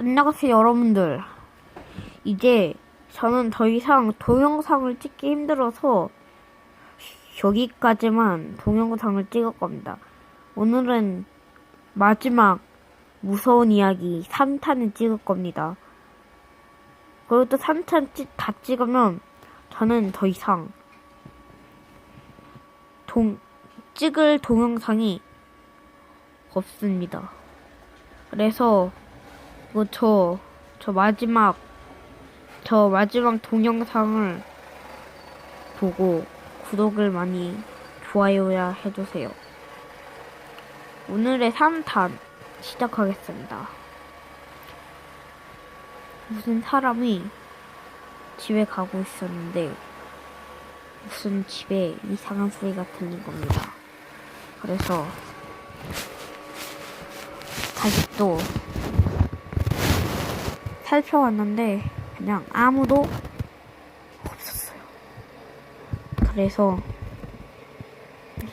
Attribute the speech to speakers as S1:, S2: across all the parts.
S1: 안녕하세요 여러분들. 이제 저는 더 이상 동영상을 찍기 힘들어서 여기까지만 동영상을 찍을 겁니다. 오늘은 마지막 무서운 이야기 3탄을 찍을 겁니다. 그리고 또 3탄 찍- 다 찍으면 저는 더 이상 동, 찍을 동영상이 없습니다. 그래서 이거 저, 저 마지막, 저 마지막 동영상을 보고 구독을 많이 좋아요야 해주세요. 오늘의 3탄 시작하겠습니다. 무슨 사람이 집에 가고 있었는데 무슨 집에 이상한 소리가 들린 겁니다. 그래서 다시 또 살펴봤는데 그냥 아무도 없었어요. 그래서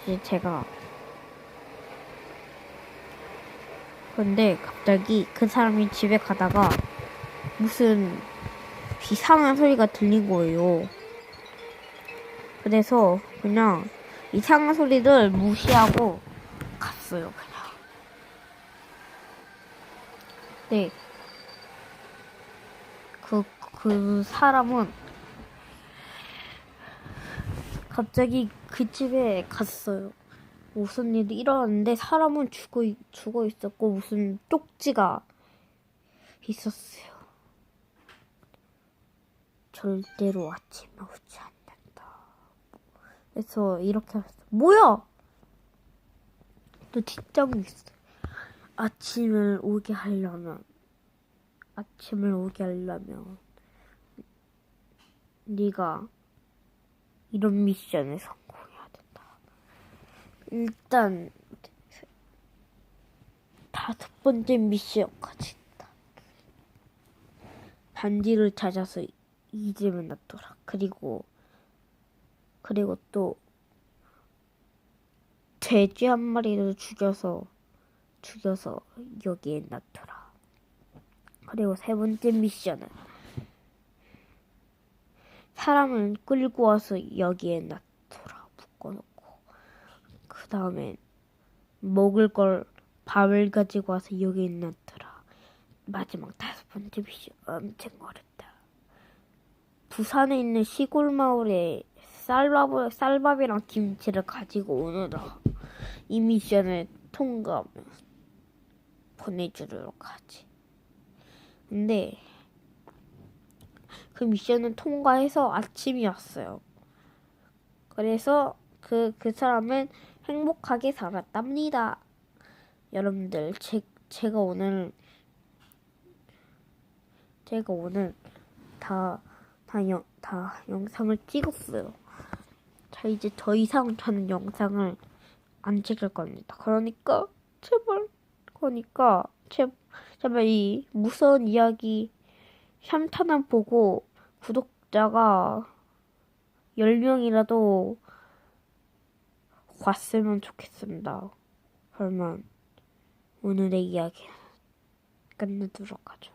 S1: 이제 제가 근데 갑자기 그 사람이 집에 가다가 무슨 이상한 소리가 들린 거예요. 그래서 그냥 이상한 소리를 무시하고 갔어요, 그냥. 네. 그, 그 사람은 갑자기 그 집에 갔어요. 무슨 일이 일어났는데 사람은 죽어, 있- 죽어 있었고 무슨 쪽지가 있었어요. 절대로 아침에 오지 않는다. 그래서 이렇게 했어. 뭐야? 또 뒷장이 있어. 아침을 오게 하려면 아침을 오게 하려면 네가 이런 미션에 성공해야 된다. 일단 다섯 번째 미션까지 있다. 반지를 찾아서 이 집에 놔둬라. 그리고 그리고 또 돼지 한 마리를 죽여서 죽여서 여기에 놔둬라. 그리고 세 번째 미션은 사람을 끌고 와서 여기에 놔둬라. 묶어놓고 그 다음에 먹을 걸 밥을 가지고 와서 여기에 놔둬라. 마지막 다섯 번째 미션. 엄청 어렵다. 부산에 있는 시골 마을에 쌀밥, 쌀밥이랑 김치를 가지고 오느라 이 미션을 통과하면 보내주도록 하지 근데 그 미션을 통과해서 아침이 왔어요. 그래서 그, 그 사람은 행복하게 살았답니다. 여러분들, 제, 제가 오늘, 제가 오늘 다, 다, 영, 다 영상을 찍었어요. 자, 이제 더 이상 저는 영상을 안 찍을 겁니다. 그러니까, 제발, 그러니까, 제, 제발 이 무서운 이야기 3탄을 보고 구독자가 10명이라도 왔으면 좋겠습니다. 그러면 오늘의 이야기는 끝내도록 하죠.